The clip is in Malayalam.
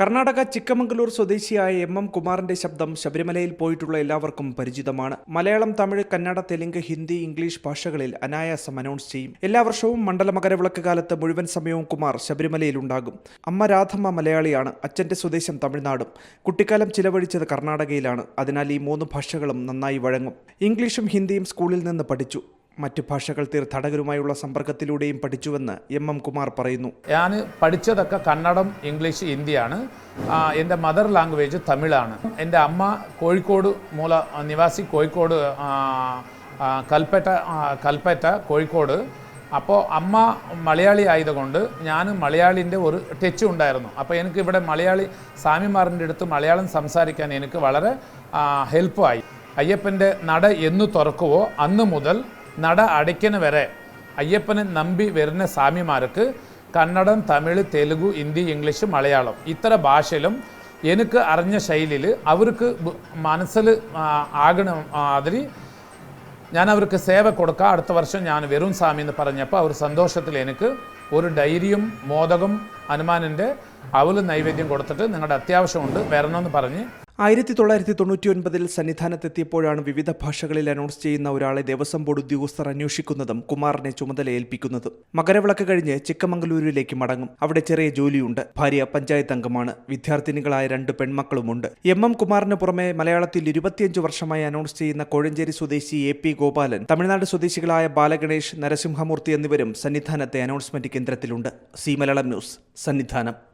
കർണാടക ചിക്കമംഗലൂർ സ്വദേശിയായ എം എം കുമാറിന്റെ ശബ്ദം ശബരിമലയിൽ പോയിട്ടുള്ള എല്ലാവർക്കും പരിചിതമാണ്. മലയാളം തമിഴ് കന്നഡ തെലുങ്ക് ഹിന്ദി ഇംഗ്ലീഷ് ഭാഷകളിൽ അനായാസം അനൗൺസ് ചെയ്യും. എല്ലാ വർഷവും മണ്ഡല മകരവിളക്ക് കാലത്ത് മുഴുവൻ സമയവും കുമാർ ശബരിമലയിൽ ഉണ്ടാകും. അമ്മ രാധമ്മ മലയാളിയാണ് അച്ഛന്റെ സ്വദേശം തമിഴ്നാടും. കുട്ടിക്കാലം ചിലവഴിച്ചത് കർണാടകയിലാണ്. അതിനാൽ ഈ മൂന്ന് ഭാഷകളും നന്നായി വഴങ്ങും. ഇംഗ്ലീഷും ഹിന്ദിയും സ്കൂളിൽ നിന്ന് പഠിച്ചു. മറ്റു ഭാഷകൾ തീർത്ഥാടകരുമായുള്ള സമ്പർക്കത്തിലൂടെയും പഠിച്ചുവെന്ന് എം എം കുമാർ പറയുന്നു. ഞാൻ പഠിച്ചതൊക്കെ കന്നഡം ഇംഗ്ലീഷ് ഹിന്ദിയാണ്. എന്റെ മദർ ലാംഗ്വേജ് തമിഴാണ്. എന്റെ അമ്മ കോഴിക്കോട് മൂല നിവാസി കോഴിക്കോട് കൽപ്പറ്റ കൽപ്പറ്റ കോഴിക്കോട്. അപ്പോൾ അമ്മ മലയാളി ആയതുകൊണ്ട് ഞാൻ മലയാളിന്റെ ഒരു ടച്ച് ഉണ്ടായിരുന്നു. അപ്പോൾ എനിക്ക് ഇവിടെ മലയാളി സ്വാമിമാറിന്റെ അടുത്ത് മലയാളം സംസാരിക്കാൻ എനിക്ക് വളരെ ഹെൽപ്പായി അയ്യപ്പന്റെ നട എന്ന് തുറക്കുവോ അന്ന് മുതൽ നട അടയ്ക്കുന്ന വരെ അയ്യപ്പനെ നമ്പി വരുന്ന സ്വാമിമാർക്ക് കന്നഡം തമിഴ് തെലുഗു ഹിന്ദി ഇംഗ്ലീഷ് മലയാളം ഇത്ര ഭാഷയിലും എനിക്ക് അറിഞ്ഞ ശൈലിയിൽ അവർക്ക് മനസ്സിൽ ആകണ മാതിരി ഞാൻ അവർക്ക് സേവ കൊടുക്കാം. അടുത്ത വർഷം ഞാൻ വരും സ്വാമി എന്ന് പറഞ്ഞപ്പോൾ അവർ സന്തോഷത്തിൽ എനിക്ക് ഒരു ഡൈരിയും മോദകം ഹനുമാനിന്റെ അവൽ നൈവേദ്യം കൊടുത്തിട്ട് നിങ്ങളുടെ അത്യാവശ്യമുണ്ട് വരണമെന്ന് പറഞ്ഞ് ആയിരത്തി തൊള്ളായിരത്തി തൊണ്ണൂറ്റി ഒൻപതിൽ സന്നിധാനത്തെത്തിയപ്പോഴാണ് വിവിധ ഭാഷകളിൽ അനൗൺസ് ചെയ്യുന്ന ഒരാളെ ദേവസ്വം ബോർഡ് ഉദ്യോഗസ്ഥർ അന്വേഷിക്കുന്നതും കുമാറിനെ ചുമതല ഏൽപ്പിക്കുന്നതും. മകരവിളക്ക് കഴിഞ്ഞ് ചിക്കമംഗലൂരിലേക്ക് മടങ്ങും. അവിടെ ചെറിയ ജോലിയുണ്ട്. ഭാര്യ പഞ്ചായത്ത് അംഗമാണ്. വിദ്യാർത്ഥിനികളായ രണ്ട് പെൺമക്കളുമുണ്ട്. എം എം കുമാറിന് പുറമെ മലയാളത്തിൽ ഇരുപത്തിയഞ്ച് വർഷമായി അനൗൺസ് ചെയ്യുന്ന കോഴഞ്ചേരി സ്വദേശി എ പി ഗോപാലൻ തമിഴ്നാട് സ്വദേശികളായ ബാലഗണേഷ് നരസിംഹമൂർത്തി എന്നിവരും സന്നിധാനത്തെ അനൗൺസ്മെന്റ് കേന്ദ്രത്തിലുണ്ട്. C Malayalam news Sannidhanam.